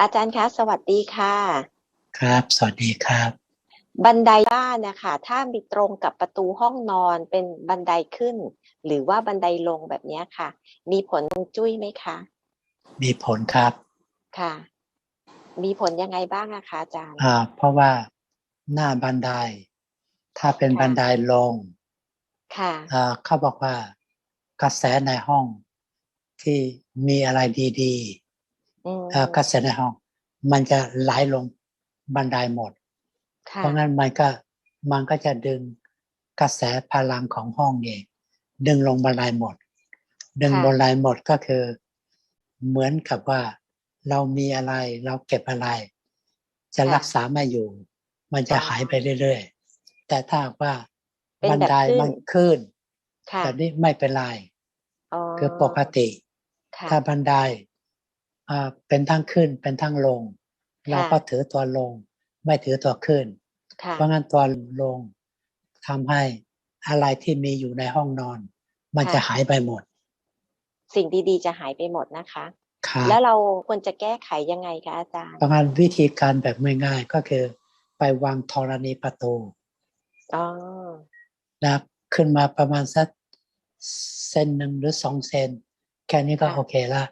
อาจารย์คะ สวัสดีค่ะ ครับ สวัสดีครับ บันไดบ้านนะคะ ถ้ามีตรงกับประตูห้องนอนเป็นบันไดขึ้น หรือว่าบันไดลงแบบเนี้ยค่ะ มีผลฮวงจุ้ยไหมคะ มีผลครับ ค่ะ มีผลยังไงบ้างอะคะอาจารย์อ่าเพราะว่าหน้าบันได ถ้าเป็นค่ะบันไดลง ค่ะอ่าเขาบอกว่ากระแสในห้องที่มีอะไรดีอืมๆอ่า กระแสในห้องมันจะไหลลงบันไดหมดค่ะเพราะงั้นมันก็มันก็จะดึงกระแสพลังของห้องเองดึงลงบันไดหมด ดึงบันไดหมดก็คือ เหมือนกับว่า เรามีอะไร เราเก็บอะไร จะรักษาไม่อยู่ มันจะหายไปเรื่อยๆแต่ถ้าหากว่าเป็นบันแบบไดขึ้นมันขึ้นค่ะแบบนี้ไม่เป็นไรอ๋อคือปกติค่ะถ้าบันไดอ่า เป็นทั้งขึ้นเป็นทั้งลง เราก็ถือตัวลง ไม่ถือตัวขึ้นค่ะเพราะงั้นตัวลงทำให้อะไรที่มีอยู่ในห้องนอน มันค่ะจะหายไปหมด สิ่งดีๆจะหายไปหมดนะคะครับแล้วเราควรจะแก้ไขยังไงคะอาจารย์เพราะงั้นวิธีการแบบง่ายๆก็คือ ไปวางธรณีประตูอ๋อนะขึ้นมาประมาณสักเซนหนึ่งหรือสองเซน แค่นี้ก็ค่ะโอเคละ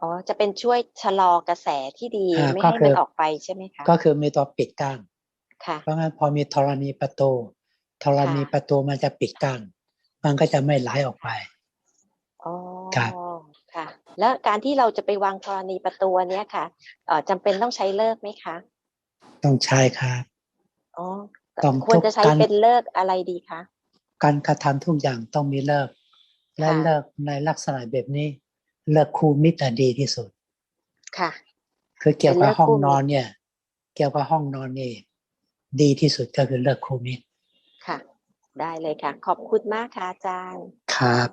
อ๋อ จะเป็นช่วยชะลอกระแสที่ดีอ่าไม่ก็ให้คืมันอออกไปใช่ไหมคะ ก็คือมีตัวปิดกั้นค่ะ เพราะงั้นพอมีธรณีประตู ธรณีค่ะประตูมันจะปิดกั้นมันก็จะไม่ไหลออกไป อ๋อครับค่ะ แล้วการที่เราจะไปวางธรณีประตูอันเนี้ยค่ะเอ่อจำเป็นต้องใช้เลิกษ์ไหมคะต้องใช้ครับ อ๋อต้องควรจะใช้ทุกการเป็นเลิกษ์อะไรดีคะการกระทำทุกอย่างต้องมีเลิกและค่ะ เลิกในลักษณะแบบนี้ เลิกคู่มิตรดีที่สุด ค่ะ คือเกี่ยวเป็นกับเลิกห้องคู่มิตรนอนเนี่ย เกี่ยวกับห้องนอนนี่ดีที่สุดก็คือเลิกคู่มิตร ค่ะ ได้เลยค่ะ ขอบคุณมากค่ะอาจารย์ ครับ